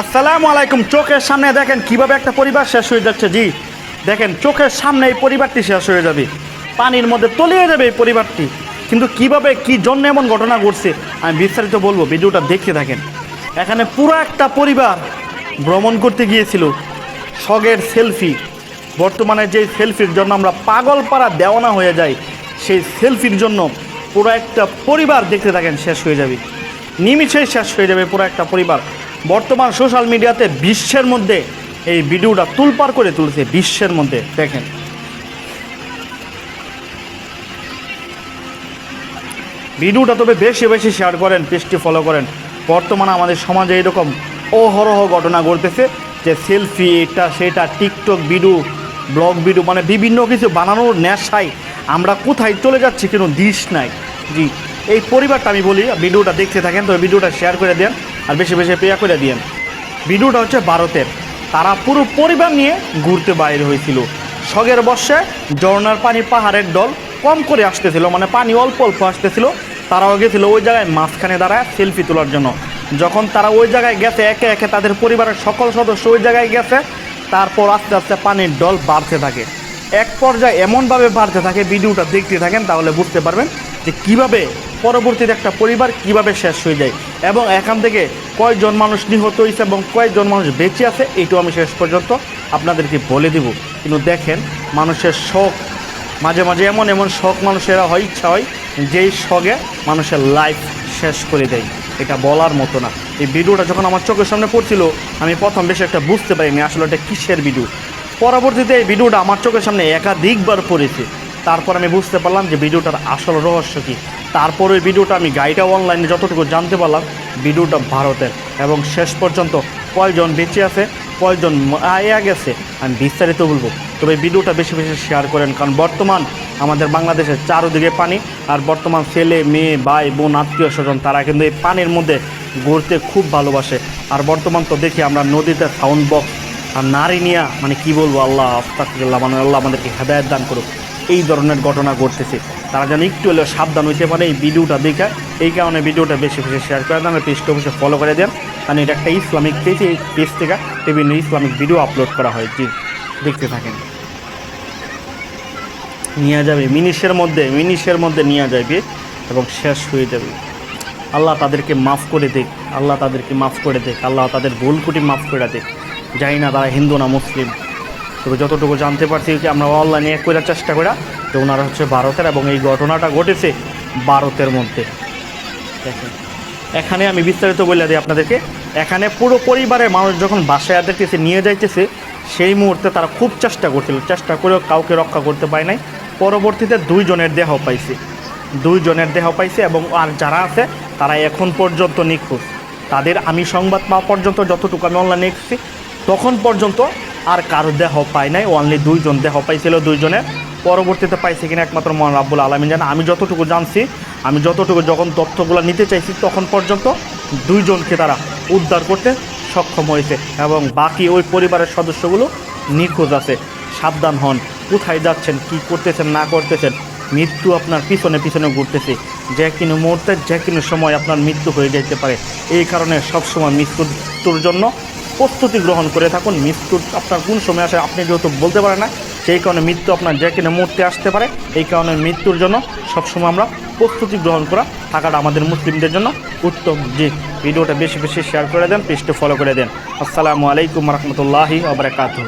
আসসালামু আলাইকুম। চোখের সামনে দেখেন কীভাবে একটা পরিবার শেষ হয়ে যাচ্ছে। জি, দেখেন চোখের সামনে এই পরিবারটি শেষ হয়ে যাবে। পানির মধ্যে তলিয়ে যাবে এই পরিবারটি। কিন্তু কীভাবে, কি জন্য এমন ঘটনা ঘটছে, আমি বিস্তারিত বলব, ভিডিওটা দেখতে থাকেন। এখানে পুরো একটা পরিবার ভ্রমণ করতে গিয়েছিল। শগের সেলফি। বর্তমানে যে সেলফির জন্য আমরা পাগল পাড়া দেওয়ানা হয়ে যাই, সেই সেলফির জন্য পুরো একটা পরিবার দেখতে থাকেন, শেষ হয়ে যাবে। নিমিষেই শেষ হয়ে যাবে পুরো একটা পরিবার। বর্তমান সোশ্যাল মিডিয়াতে বিশ্বের মধ্যে এই ভিডিওটা তুলপার করে তুলছে, বিশ্বের মধ্যে। দেখেন। ভিডিওটা তবে বেশি বেশি শেয়ার করেন, পেজটি ফলো করেন। বর্তমানে আমাদের সমাজে এরকম অহরহ ঘটনা ঘটতেছে যে সেলফি এটা, সেটা টিকটক ভিডিও ব্লগ ভিডিও মানে বিভিন্ন কিছু বানানোর নেশায় আমরা কোথায় চলে যাচ্ছি কোনো দিশ নাই। জি, এই পরিবারটা আমি বলি, ভিডিওটা দেখতে থাকেন, তবে ভিডিওটা শেয়ার করে দেন। আর বেশি বেশি পেয়া করে দিয়েন। ভিডিওটা হচ্ছে ভারতের। তারা পুরো পরিবার নিয়ে ঘুরতে বাইরে হয়েছিল। সগের বর্ষে ঝর্নার পানি পাহাড়ের দল কম করে আসতেছিল মানে পানি অল্প অল্প আসতেছিল। তারাও গেছিল ওই জায়গায় মাঝখানে দাঁড়ায় সেলফি তোলার জন্য। যখন তারা ওই জায়গায় গেছে, একে একে তাদের পরিবারের সকল সদস্য ওই জায়গায় গেছে। তারপর আস্তে আস্তে পানির ডল বাড়তে থাকে। এক পর্যায়ে এমনভাবে বাড়তে থাকে, ভিডিওটা দেখতে থাকেন, তাহলে বুঝতে পারবেন যে কীভাবে পরবর্তীতে একটা পরিবার কীভাবে শেষ হয়ে যায় এবং এখান থেকে কয়জন মানুষ নিহত হয়েছে এবং কয়জন মানুষ বেঁচে আছে এইটাও আমি শেষ পর্যন্ত আপনাদেরকে বলে দিব। কিন্তু দেখেন, মানুষের শখ, মাঝে মাঝে এমন এমন শখ মানুষেরা হয়, ইচ্ছা হয়, যেই শখে মানুষের লাইফ শেষ করে দেয়। এটা বলার মতো না। এই ভিডিওটা যখন আমার চোখের সামনে পড়ছিল, আমি প্রথম বেশি একটা বুঝতে পারিনি আসলে এটা কিসের ভিডিও পরবর্তীতে এই ভিডিওটা আমার চোখের সামনে একাধিকবার পড়েছে। তারপর আমি বুঝতে পারলাম যে ভিডিওটার আসল রহস্য কী। তারপর ওই ভিডিওটা আমি গাড়িটা অনলাইনে যতটুকু জানতে পারলাম, ভিডিওটা ভারতের। এবং শেষ পর্যন্ত কয়জন বেঁচে আছে, কয়জন আয়া গেছে, আমি বিস্তারিত বলব। তবে ভিডিওটা বেশি বেশি শেয়ার করেন, কারণ বর্তমান আমাদের বাংলাদেশের চারোদিকে পানি, আর বর্তমান ছেলে, মেয়ে, ভাই, বোন, আত্মীয় স্বজন, তারা কিন্তু এই পানির মধ্যে ঘুরতে খুব ভালোবাসে। আর বর্তমান তো দেখি আমরা নদীতে সাউন্ড বক্স আর নারী নিয়া মানে কি বলব, আল্লাহ আস্তাকুল্লাহ মানে আল্লাহ আমাদেরকে হেদায়ত দান করুক। এই ধরনের ঘটনা ঘটতেছে। তারা যেন একটু হলেও সাবধান হইতে পারে এই ভিডিওটা দেখে। এই কারণে ভিডিওটা বেশি বেশি শেয়ার করে দেন পেজটা অবশ্যই ফলো করে দেন। কারণ এটা একটা ইসলামিক পেজ এই পেজ থেকে বিভিন্ন ইসলামিক ভিডিও আপলোড করা হয়। জি, দেখতে থাকেন। নিয়ে যাবে, মিনিশের মধ্যে মিনিশের মধ্যে নিয়ে যাবে এবং শেষ হয়ে যাবে। আল্লাহ তাদেরকে মাফ করে দেখ, আল্লাহ তাদেরকে মাফ করে দেখ, আল্লাহ তাদের ভুল কুটি মাফ করে দেখ। জানি না তারা হিন্দু না মুসলিম। তবে যতটুকু জানতে পারছি যে আমরা অনলাইনে এক করার চেষ্টা করা তো ওনারা হচ্ছে ভারতের এবং এই ঘটনাটা ঘটেছে ভারতের মধ্যে। দেখেন, এখানে আমি বিস্তারিত বলে দিই আপনাদেরকে। এখানে পুরো পরিবারের মানুষ যখন বাসায় দেখতেছে, নিয়ে যাইতেছে, সেই মুহূর্তে তারা খুব চেষ্টা করছিল। চেষ্টা করেও কাউকে রক্ষা করতে পারে নাই। পরবর্তীতে দুইজনের দেহ পাইছে। দুইজনের দেহ পাইছে এবং আর যারা আছে, তারা এখন পর্যন্ত নিখোঁজ। তাদের আমি সংবাদ পাওয়া পর্যন্ত যতটুকু আমি অনলাইনে এসেছি তখন পর্যন্ত আর কারও দেহ পায় নাই অনলি দুইজন দেহ পাইছিল দুইজনের। পরবর্তীতে পাইছে কিনা একমাত্র মহান রাব্বুল আলমিন। জানে, আমি যতটুকু জানছি, আমি যতটুকু যখন তথ্যগুলো নিতে চাইছি, তখন পর্যন্ত দুইজনকে তারা উদ্ধার করতে সক্ষম হয়েছে এবং বাকি ওই পরিবারের সদস্যগুলো নিখোঁজ আছে, সাবধান হন। কোথায় যাচ্ছেন, কি করতেছেন, না করতেছেন, মৃত্যু আপনার পিছনে পিছনে ঘুরতেছে। যে কোনো মুহূর্তে, যে কোনো সময় আপনার মৃত্যু হয়ে যেতে পারে। এই কারণে সবসময় মৃত্যুর জন্য প্রস্তুতি গ্রহণ করে থাকুন। মৃত্যুর আপনার কোন সময় আসে আপনি যেহেতু বলতে পারেন না, সেই কারণে মৃত্যু আপনার যে কোনো মুহূর্তে আসতে পারে। এই কারণে মৃত্যুর জন্য সবসময় আমরা প্রস্তুতি গ্রহণ করা থাকাটা আমাদের মুসলিমদের জন্য উত্তম। যে ভিডিওটা বেশি বেশি শেয়ার করে দেন, পেজটা ফলো করে দেন। আসসালামু আলাইকুম রহমতুল্লাহি আবরাকাতুহ